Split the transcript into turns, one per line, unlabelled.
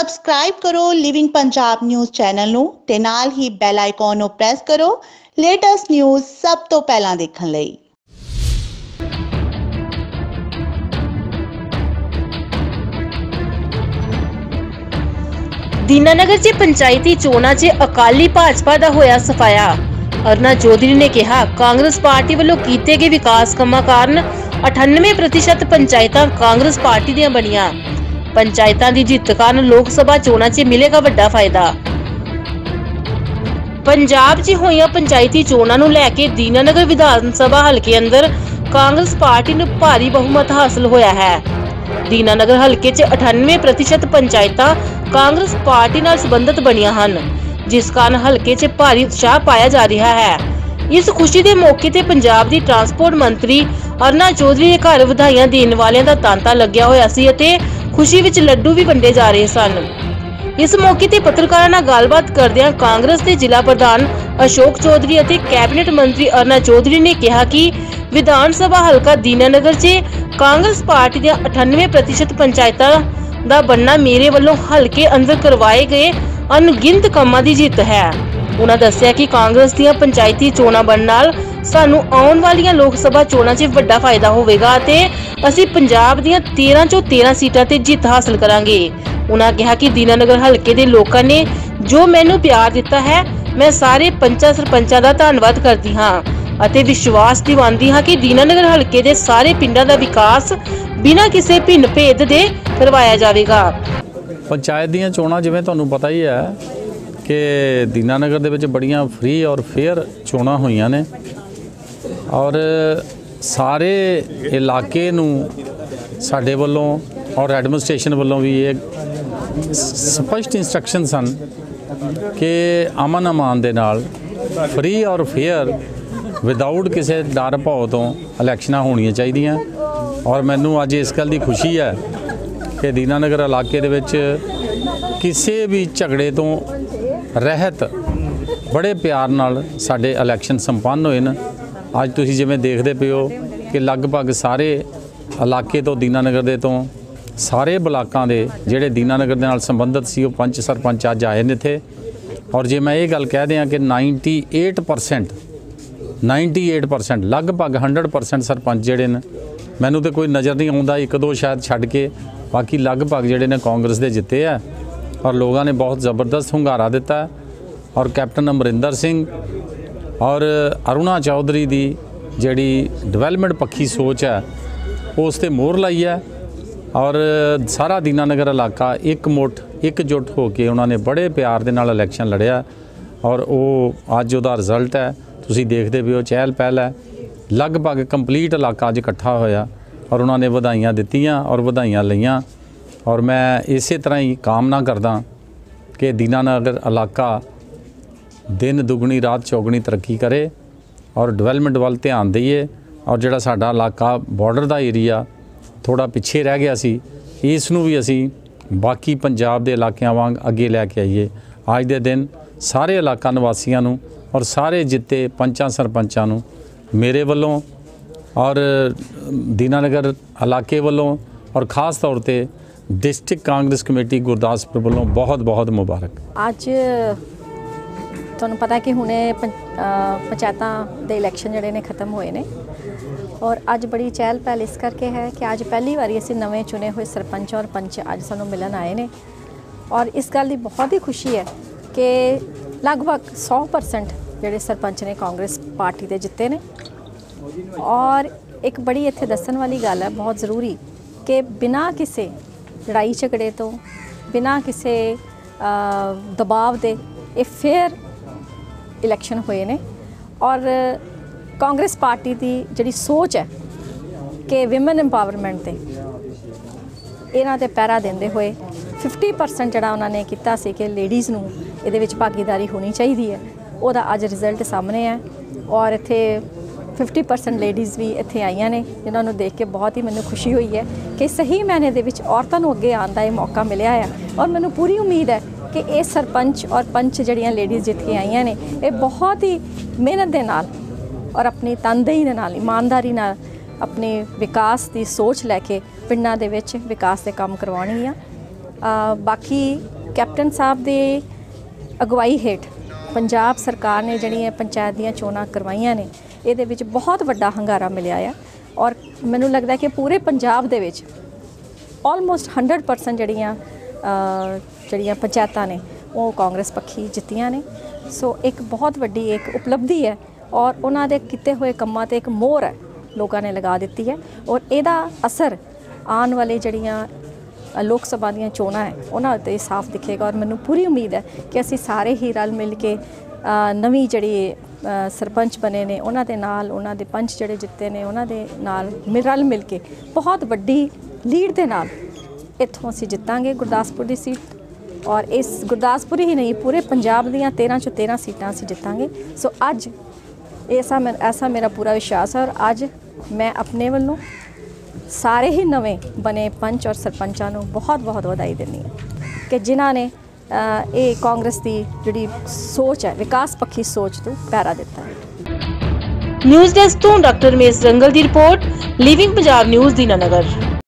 Subscribe ਕਰੋ living Punjab news channel ਨੂੰ ਤੇ ਨਾਲ ਹੀ ਬੈਲ ਆਈਕਨ ਨੂੰ ਪ੍ਰੈਸ ਕਰੋ ਲੇਟੈਸਟ ਨਿਊਜ਼ ਸਭ ਤੋਂ ਪਹਿਲਾਂ ਦੇਖਣ ਲਈ।
ਦੀਨਾਨਗਰ 'ਚ ਪੰਚਾਇਤੀ ਚੋਣਾਂ 'ਚ ਅਕਾਲੀ ਭਾਜਪਾ ਦਾ ਹੋਇਆ ਸਫਾਇਆ। ਅਰਨਾ ਚੌਧਰੀ ਨੇ ਕਿਹਾ, ਕਾਂਗਰਸ ਪਾਰਟੀ ਵੱਲੋਂ ਕੀਤੇ ਗਏ ਵਿਕਾਸ ਕੰਮਾਂ ਕਾਰਨ 98% ਪੰਚਾਇਤਾਂ ਕਾਂਗਰਸ ਪਾਰਟੀ ਦੀਆਂ ਬਣੀਆਂ। ਪੰਚਾਇਤਾਂ ਦੀ ਜਿੱਤ ਕਾਰਨ ਲੋਕ ਸਭਾ ਚੋਣਾਂ 'ਚ ਮਿਲੇਗਾ ਵੱਡਾ ਫਾਇਦਾ। ਪੰਜਾਬ 'ਚ ਹੋਈਆਂ ਪੰਚਾਇਤੀ ਚੋਣਾਂ ਨੂੰ ਲੈ ਕੇ ਦੀਨਾਨਗਰ ਵਿਧਾਨ ਸਭਾ ਹਲਕੇ ਅੰਦਰ ਕਾਂਗਰਸ ਪਾਰਟੀ ਨੂੰ ਭਾਰੀ ਬਹੁਮਤ ਹਾਸਲ ਹੋਇਆ ਹੈ। ਦੀਨਾਨਗਰ ਹਲਕੇ 'ਚ 98% ਪੰਚਾਇਤਾਂ ਕਾਂਗਰਸ ਪਾਰਟੀ ਨਾਲ ਸੰਬੰਧਿਤ ਬਣੀਆਂ ਹਨ, ਜਿਸ ਕਾਰਨ ਹਲਕੇ 'ਚ ਭਾਰੀ ਉਤਸ਼ਾਹ ਪਾਇਆ ਜਾ ਰਿਹਾ ਹੈ। ਇਸ ਖੁਸ਼ੀ ਦੇ ਮੌਕੇ ਤੇ ਪੰਜਾਬ ਦੀ ਟਰਾਂਸਪੋਰਟ ਮੰਤਰੀ ਅਰਨਾ ਚੌਧਰੀ ਦੇ ਘਰ ਵਧਾਈਆਂ ਦੇਣ ਵਾਲਿਆਂ ਦਾ ਤਾਂਤਾ ਲੱਗਿਆ ਹੋਇਆ ਸੀ ਅਤੇ ਖੁਸ਼ੀ ਵਿੱਚ ਲੱਡੂ ਵੀ ਵੰਡੇ ਜਾ ਰਹੇ ਸਨ। ਇਸ ਮੌਕੇ ਤੇ ਪੱਤਰਕਾਰਾਂ ਨਾਲ ਗੱਲਬਾਤ ਕਰਦਿਆਂ ਕਾਂਗਰਸ ਦੇ ਜ਼ਿਲ੍ਹਾ ਪ੍ਰਧਾਨ ਅਸ਼ੋਕ ਚੌਧਰੀ ਅਤੇ ਕੈਬਨਿਟ ਮੰਤਰੀ ਅਰਨਾ ਚੌਧਰੀ ਨੇ ਕਿਹਾ ਕਿ ਵਿਧਾਨ ਸਭਾ ਹਲਕਾ ਦੀਨਾਨਗਰ 'ਚ ਕਾਂਗਰਸ ਪਾਰਟੀ ਦੀਆਂ 98% ਪੰਚਾਇਤਾਂ ਦਾ ਬੰਨਾ ਮੇਰੇ ਵੱਲੋਂ ਹਲਕੇ ਅੰਦਰ ਕਰਵਾਏ ਗਏ ਅਣਗਿਣਤ ਕੰਮਾਂ ਦੀ ਜਿੱਤ ਹੈ। ਉਹਨਾਂ ਦੱਸਿਆ ਕਿ ਕਾਂਗਰਸ ਦੀਆਂ ਪੰਚਾਇਤੀ ਚੋਣਾਂ ਬਣਨ ਨਾਲ ਸਾਨੂੰ ਆਉਣ ਵਾਲੀਆਂ ਲੋਕ ਸਭਾ ਚੋਣਾਂ 'ਚ ਵੱਡਾ ਫਾਇਦਾ ਹੋਵੇਗਾ ਅਤੇ ਅਸੀਂ ਪੰਜਾਬ ਦੀਆਂ 13 ਚੋਂ 13 ਸੀਟਾਂ ਤੇ ਜਿੱਤ ਹਾਸਲ ਕਰਾਂਗੇ। ਉਹਨਾਂ ਕਿਹਾ ਕਿ ਦੀਨਾਨਗਰ ਹਲਕੇ ਦੇ ਲੋਕਾਂ ਨੇ ਜੋ ਮੈਨੂੰ ਪਿਆਰ ਦਿੱਤਾ ਹੈ, ਮੈਂ ਸਾਰੇ ਪੰਚਾਂ ਸਰਪੰਚਾਂ ਦਾ ਧੰਨਵਾਦ ਕਰਦੀ ਹਾਂ ਅਤੇ ਵਿਸ਼ਵਾਸ ਦਿਵਾਉਂਦੀ ਹਾਂ ਕਿ ਦੀਨਾਨਗਰ ਹਲਕੇ ਦੇ ਸਾਰੇ ਪਿੰਡਾਂ ਦਾ ਵਿਕਾਸ ਬਿਨਾਂ ਕਿਸੇ ਭਿੰਨ ਭੇਦ ਦੇ ਕਰਵਾਇਆ ਜਾਵੇਗਾ।
ਪੰਚਾਇਤ ਦੀਆਂ ਚੋਣਾਂ ਜਿਵੇਂ ਤੁਹਾਨੂੰ ਪਤਾ ਹੀ ਹੈ ਕਿ ਦੀਨਾਨਗਰ ਦੇ ਵਿੱਚ ਬੜੀਆਂ ਫ੍ਰੀ ਔਰ ਫੇਅਰ ਚੋਣਾਂ ਹੋਈਆਂ ਨੇ ਔਰ ਸਾਰੇ ਇਲਾਕੇ ਨੂੰ ਸਾਡੇ ਵੱਲੋਂ ਔਰ ਐਡਮਿਨਿਸਟ੍ਰੇਸ਼ਨ ਵੱਲੋਂ ਵੀ ਇਹ ਸਪਸ਼ਟ ਇਨਸਟਰਕਸ਼ਨ ਸਨ ਕਿ ਅਮਨ ਅਮਾਨ ਦੇ ਨਾਲ ਫ੍ਰੀ ਔਰ ਫੇਅਰ ਵਿਦਆਊਟ ਕਿਸੇ ਡਰ ਭੌ ਤੋਂ ਇਲੈਕਸ਼ਨਾਂ ਹੋਣੀਆਂ ਚਾਹੀਦੀਆਂ। ਔਰ ਮੈਨੂੰ ਅੱਜ ਇਸ ਗੱਲ ਦੀ ਖੁਸ਼ੀ ਹੈ ਕਿ ਦੀਨਾਨਗਰ ਇਲਾਕੇ ਦੇ ਵਿੱਚ ਕਿਸੇ ਵੀ ਝਗੜੇ ਤੋਂ ਰਹਿਤ, ਬੜੇ ਪਿਆਰ ਨਾਲ ਸਾਡੇ ਇਲੈਕਸ਼ਨ ਸੰਪੰਨ ਹੋਏ ਨੇ। ਅੱਜ ਤੁਸੀਂ ਜਿਵੇਂ ਦੇਖਦੇ ਪਿਓ ਕਿ ਲਗਭਗ ਸਾਰੇ ਇਲਾਕੇ ਤੋਂ ਦੀਨਾਨਗਰ ਦੇ ਤੋਂ ਸਾਰੇ ਬਲਾਕਾਂ ਦੇ ਜਿਹੜੇ ਦੀਨਾਨਗਰ ਦੇ ਨਾਲ ਸੰਬੰਧਿਤ ਸੀ, ਉਹ ਪੰਚ ਸਰਪੰਚ ਅੱਜ ਆਏ ਨੇ ਇੱਥੇ। ਔਰ ਜੇ ਮੈਂ ਇਹ ਗੱਲ ਕਹਿ ਦਿਆਂ ਕਿ 98% 98% ਲਗਭਗ 100% ਸਰਪੰਚ ਜਿਹੜੇ ਨੇ, ਮੈਨੂੰ ਤੇ ਕੋਈ ਨਜ਼ਰ ਨਹੀਂ ਆਉਂਦਾ, ਇੱਕ ਦੋ ਸ਼ਾਇਦ ਛੱਡ ਕੇ, ਬਾਕੀ ਲਗਭਗ ਜਿਹੜੇ ਨੇ ਕਾਂਗਰਸ ਦੇ ਜਿੱਤੇ ਆ। ਔਰ ਲੋਕਾਂ ਨੇ ਬਹੁਤ ਜ਼ਬਰਦਸਤ ਹੁੰਗਾਰਾ ਦਿੱਤਾ ਔਰ ਕੈਪਟਨ ਅਮਰਿੰਦਰ ਸਿੰਘ ਔਰ ਅਰੁਣਾ ਚੌਧਰੀ ਦੀ ਜਿਹੜੀ ਡਿਵੈਲਪਮੈਂਟ ਪੱਖੀ ਸੋਚ ਹੈ, ਉਸ ਤੇ ਮੋਹਰ ਲਾਈ ਹੈ। ਔਰ ਸਾਰਾ ਦੀਨਾਨਗਰ ਇਲਾਕਾ ਇੱਕ ਮੁੱਠ, ਇੱਕ ਜੁੱਟ ਹੋ ਕੇ ਉਹਨਾਂ ਨੇ ਬੜੇ ਪਿਆਰ ਦੇ ਨਾਲ ਇਲੈਕਸ਼ਨ ਲੜਿਆ। ਔਰ ਉਹ ਅੱਜ ਉਹਦਾ ਰਿਜ਼ਲਟ ਹੈ। ਤੁਸੀਂ ਦੇਖਦੇ ਵੀ ਉਹ ਚਹਿਲ ਪਹਿਲ ਹੈ। ਲਗਭਗ ਕੰਪਲੀਟ ਇਲਾਕਾ ਅੱਜ ਇਕੱਠਾ ਹੋਇਆ। ਔਰ ਉਹਨਾਂ ਨੇ ਵਧਾਈਆਂ ਦਿੱਤੀਆਂ ਔਰ ਵਧਾਈਆਂ ਲਈਆਂ। ਔਰ ਮੈਂ ਇਸੇ ਤਰ੍ਹਾਂ ਹੀ ਕਾਮਨਾ ਕਰਦਾ ਕਿ ਦੀਨਾਨਗਰ ਇਲਾਕਾ ਦਿਨ ਦੁਗਣੀ, ਰਾਤ ਚੌਗਣੀ ਤਰੱਕੀ ਕਰੇ ਔਰ ਡਿਵੈਲਪਮੈਂਟ ਵੱਲ ਧਿਆਨ ਦਈਏ ਔਰ ਜਿਹੜਾ ਸਾਡਾ ਇਲਾਕਾ ਬਾਰਡਰ ਦਾ ਏਰੀਆ ਥੋੜਾ ਪਿੱਛੇ ਰਹਿ ਗਿਆ ਸੀ, ਇਸ ਨੂੰ ਵੀ ਅਸੀਂ ਬਾਕੀ ਪੰਜਾਬ ਦੇ ਇਲਾਕਿਆਂ ਵਾਂਗ ਅੱਗੇ ਲੈ ਕੇ ਆਈਏ। ਅੱਜ ਦੇ ਦਿਨ ਸਾਰੇ ਇਲਾਕਾ ਨਿਵਾਸੀਆਂ ਨੂੰ ਔਰ ਸਾਰੇ ਜਿੱਤੇ ਪੰਚਾਂ, ਸਰਪੰਚਾਂ ਨੂੰ ਮੇਰੇ ਵੱਲੋਂ ਔਰ ਦੀਨਾਨਗਰ ਇਲਾਕੇ ਵੱਲੋਂ ਔਰ ਖਾਸ ਤੌਰ ਤੇ ਡਿਸਟ੍ਰਿਕਟ ਕਾਂਗਰਸ ਕਮੇਟੀ ਗੁਰਦਾਸਪੁਰ ਵੱਲੋਂ ਬਹੁਤ ਬਹੁਤ ਮੁਬਾਰਕ।
ਅੱਜ ਤੁਹਾਨੂੰ ਪਤਾ ਕਿ ਹੁਣੇ ਪੰ- ਪੰਚਾਇਤਾਂ ਦੇ ਇਲੈਕਸ਼ਨ ਜਿਹੜੇ ਨੇ ਖਤਮ ਹੋਏ ਨੇ। ਔਰ ਅੱਜ ਬੜੀ ਚਹਿਲ ਪਹਿਲ ਇਸ ਕਰਕੇ ਹੈ ਕਿ ਅੱਜ ਪਹਿਲੀ ਵਾਰੀ ਅਸੀਂ ਨਵੇਂ ਚੁਣੇ ਹੋਏ ਸਰਪੰਚ ਔਰ ਪੰਚ ਅੱਜ ਸਾਨੂੰ ਮਿਲਣ ਆਏ ਨੇ। ਔਰ ਇਸ ਗੱਲ ਦੀ ਬਹੁਤ ਹੀ ਖੁਸ਼ੀ ਹੈ ਕਿ ਲਗਭਗ 100% ਜਿਹੜੇ ਸਰਪੰਚ ਨੇ ਕਾਂਗਰਸ ਪਾਰਟੀ ਦੇ ਜਿੱਤੇ ਨੇ। ਔਰ ਇੱਕ ਬੜੀ ਇੱਥੇ ਦੱਸਣ ਵਾਲੀ ਗੱਲ ਹੈ, ਬਹੁਤ ਜ਼ਰੂਰੀ ਕਿ ਬਿਨਾਂ ਕਿਸੇ ਲੜਾਈ ਝਗੜੇ ਤੋਂ ਬਿਨਾਂ ਕਿਸੇ ਦਬਾਅ ਦੇ ਇਹ ਫੇਅਰ ਇਲੈਕਸ਼ਨ ਹੋਏ ਨੇ। ਔਰ ਕਾਂਗਰਸ ਪਾਰਟੀ ਦੀ ਜਿਹੜੀ ਸੋਚ ਹੈ ਕਿ ਔਮਨ ਐਮਪਾਵਰਮੈਂਟ ਤੇ ਇਹਨਾਂ ਤੇ ਪਹਿਰਾ ਦਿੰਦੇ ਹੋਏ 50% ਜਿਹੜਾ ਉਹਨਾਂ ਨੇ ਕੀਤਾ ਸੀ ਕਿ ਲੇਡੀਜ਼ ਨੂੰ ਇਹਦੇ ਵਿੱਚ ਭਾਗੀਦਾਰੀ ਹੋਣੀ ਚਾਹੀਦੀ ਹੈ। ਉਹਦਾ ਅੱਜ ਰਿਜ਼ਲਟ ਸਾਹਮਣੇ ਹੈ। ਔਰ ਇੱਥੇ 50% ਲੇਡੀਜ਼ ਵੀ ਇੱਥੇ ਆਈਆਂ ਨੇ, ਜਿਨ੍ਹਾਂ ਨੂੰ ਦੇਖ ਕੇ ਬਹੁਤ ਹੀ ਮੈਨੂੰ ਖੁਸ਼ੀ ਹੋਈ ਹੈ ਕਿ ਸਹੀ ਮਾਇਨੇ ਦੇ ਵਿੱਚ ਔਰਤਾਂ ਨੂੰ ਅੱਗੇ ਆਉਣ ਦਾ ਇਹ ਮੌਕਾ ਮਿਲਿਆ ਹੈ ਔਰ ਮੈਨੂੰ ਪੂਰੀ ਉਮੀਦ ਹੈ ਕਿ ਇਹ ਸਰਪੰਚ ਔਰ ਪੰਚ ਜਿਹੜੀਆਂ ਲੇਡੀਜ਼ ਜਿੱਥੇ ਆਈਆਂ ਨੇ, ਇਹ ਬਹੁਤ ਹੀ ਮਿਹਨਤ ਦੇ ਨਾਲ ਔਰ ਆਪਣੀ ਤਨਦੇਹੀ ਦੇ ਨਾਲ, ਇਮਾਨਦਾਰੀ ਨਾਲ ਆਪਣੇ ਵਿਕਾਸ ਦੀ ਸੋਚ ਲੈ ਕੇ ਪਿੰਡਾਂ ਦੇ ਵਿੱਚ ਵਿਕਾਸ ਦੇ ਕੰਮ ਕਰਵਾਉਣੀ ਆ ਬਾਕੀ ਕੈਪਟਨ ਸਾਹਿਬ ਦੇ ਅਗਵਾਈ ਹੇਠ ਪੰਜਾਬ ਸਰਕਾਰ ਨੇ ਜਿਹੜੀਆਂ ਪੰਚਾਇਤ ਦੀਆਂ ਚੋਣਾਂ ਕਰਵਾਈਆਂ ਨੇ ਇਹਦੇ ਵਿੱਚ ਬਹੁਤ ਵੱਡਾ ਹੰਗਾਰਾ ਮਿਲਿਆ ਆ। ਔਰ ਮੈਨੂੰ ਲੱਗਦਾ ਕਿ ਪੂਰੇ ਪੰਜਾਬ ਦੇ ਵਿੱਚ ਆਲਮੋਸਟ 100% ਜਿਹੜੀਆਂ ਜਿਹੜੀਆਂ ਪੰਚਾਇਤਾਂ ਨੇ, ਉਹ ਕਾਂਗਰਸ ਪੱਖੀ ਜਿੱਤੀਆਂ ਨੇ। ਸੋ ਇੱਕ ਬਹੁਤ ਵੱਡੀ ਇੱਕ ਉਪਲਬਧੀ ਹੈ ਔਰ ਉਹਨਾਂ ਦੇ ਕੀਤੇ ਹੋਏ ਕੰਮਾਂ ਤੇ ਇੱਕ ਮੋਹਰ ਹੈ, ਲੋਕਾਂ ਨੇ ਲਗਾ ਦਿੱਤੀ ਹੈ। ਔਰ ਇਹਦਾ ਅਸਰ ਆਉਣ ਵਾਲੇ ਜਿਹੜੀਆਂ ਲੋਕ ਸਭਾ ਦੀਆਂ ਚੋਣਾਂ ਹੈ, ਉਹਨਾਂ ਉੱਤੇ ਸਾਫ਼ ਦਿਖੇਗਾ। ਔਰ ਮੈਨੂੰ ਪੂਰੀ ਉਮੀਦ ਹੈ ਕਿ ਅਸੀਂ ਸਾਰੇ ਹੀ ਰਲ ਮਿਲ ਕੇ ਨਵੀਂ ਜਿਹੜੀ ਸਰਪੰਚ ਬਣੇ ਨੇ, ਉਹਨਾਂ ਦੇ ਨਾਲ, ਉਹਨਾਂ ਦੇ ਪੰਚ ਜਿਹੜੇ ਜਿੱਤੇ ਨੇ, ਉਹਨਾਂ ਦੇ ਨਾਲ ਮਿਲ, ਰਲ ਮਿਲ ਕੇ ਬਹੁਤ ਵੱਡੀ ਲੀਡ ਦੇ ਨਾਲ ਇੱਥੋਂ ਅਸੀਂ ਜਿੱਤਾਂਗੇ ਗੁਰਦਾਸਪੁਰ ਦੀ ਸੀਟ। ਔਰ ਇਸ ਗੁਰਦਾਸਪੁਰ ਹੀ ਨਹੀਂ, ਪੂਰੇ ਪੰਜਾਬ ਦੀਆਂ 13 ਚੋਂ 13 ਸੀਟਾਂ ਅਸੀਂ ਜਿੱਤਾਂਗੇ। ਸੋ ਅੱਜ ਐਸਾ ਮੈਂ, ਐਸਾ ਮੇਰਾ ਪੂਰਾ ਵਿਸ਼ਵਾਸ ਹੈ ਔਰ ਅੱਜ ਮੈਂ ਆਪਣੇ ਵੱਲੋਂ ਸਾਰੇ ਹੀ ਨਵੇਂ ਬਣੇ ਪੰਚ ਔਰ ਸਰਪੰਚਾਂ ਨੂੰ ਬਹੁਤ ਬਹੁਤ ਵਧਾਈ ਦਿੰਦੀ ਹਾਂ ਕਿ ਜਿਨ੍ਹਾਂ ਨੇ ਇਹ ਕਾਂਗਰਸ ਦੀ ਜਿਹੜੀ ਸੋਚ ਹੈ, ਵਿਕਾਸ ਪੱਖੀ ਸੋਚ ਤੋਂ ਪੈਰਾ ਦਿੱਤਾ ਹੈ।
ਨਿਊਜ਼ ਡੈਸਕ ਤੋਂ ਡਾਕਟਰ ਮੇਸ ਰੰਗਲ ਦੀ report Living Punjab News Dinanagar